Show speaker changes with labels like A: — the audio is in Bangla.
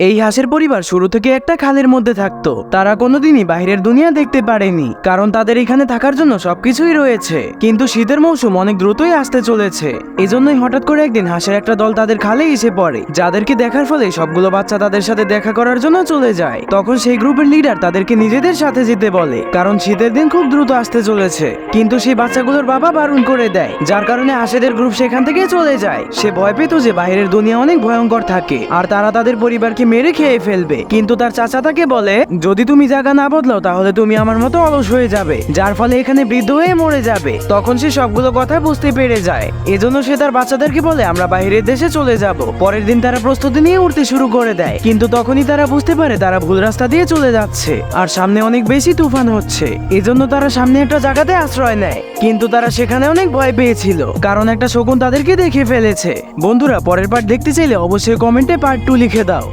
A: এই হাঁসের পরিবার শুরু থেকে একটা খালের মধ্যে থাকতো। তারা কোনোদিনই বাইরের দুনিয়া দেখতে পারেনি, কারণ তাদের এখানে থাকার জন্য সবকিছুই রয়েছে। কিন্তু শীতের মৌসুম অনেক দ্রুতই আসতে চলেছে। এজন্যই হঠাৎ করে একদিন হাঁসের একটা দল তাদের খালে এসে পড়ে, যাদেরকে দেখার ফলে সবগুলো বাচ্চা তাদের সাথে দেখা করার জন্য চলে যায়। তখন সেই গ্রুপের লিডার তাদেরকে নিজেদের সাথে যেতে বলে, কারণ শীতের দিন খুব দ্রুত আসতে চলেছে। কিন্তু সেই বাচ্চাগুলোর বাবা বারণ করে দেয়, যার কারণে হাঁসেদের গ্রুপ সেখান থেকে চলে যায়। সে ভয় পেত যে বাইরের দুনিয়া অনেক ভয়ঙ্কর থাকে, আর তারা তাদের পরিবারকে মেরে খেয়ে ফেলবে। কিন্তু তার চাচা তাকে বলে, যদি তুমি জায়গা না বদলাও, তাহলে তুমি আমার মতো অলস হয়ে যাবে। যার ফলে এখানে বৃদ্ধ হয়ে মরে যাবে তখন সে সবগুলো কথা বুঝতে পেরে যায়। এজন্য সে তার বাচ্চাদেরকে বলে, আমরা বাইরের দেশে চলে যাব। পরের দিন তারা প্রস্তুতি নিয়ে উঠতে শুরু করে দেয়। কিন্তু তখনই তারা বুঝতে পারে, তারা ভুল রাস্তা দিয়ে চলে যাচ্ছে। আর সামনে অনেক বেশি তুফান হচ্ছে। এজন্য তারা সামনে একটা জায়গাতে আশ্রয় নেয়। কিন্তু তারা সেখানে অনেক ভয় পেয়েছিল। কারণ একটা শকুন তাদেরকে দেখে ফেলেছে। বন্ধুরা, পরের পার্ট দেখতে চাইলে অবশ্যই কমেন্টে পার্ট টু লিখে দাও।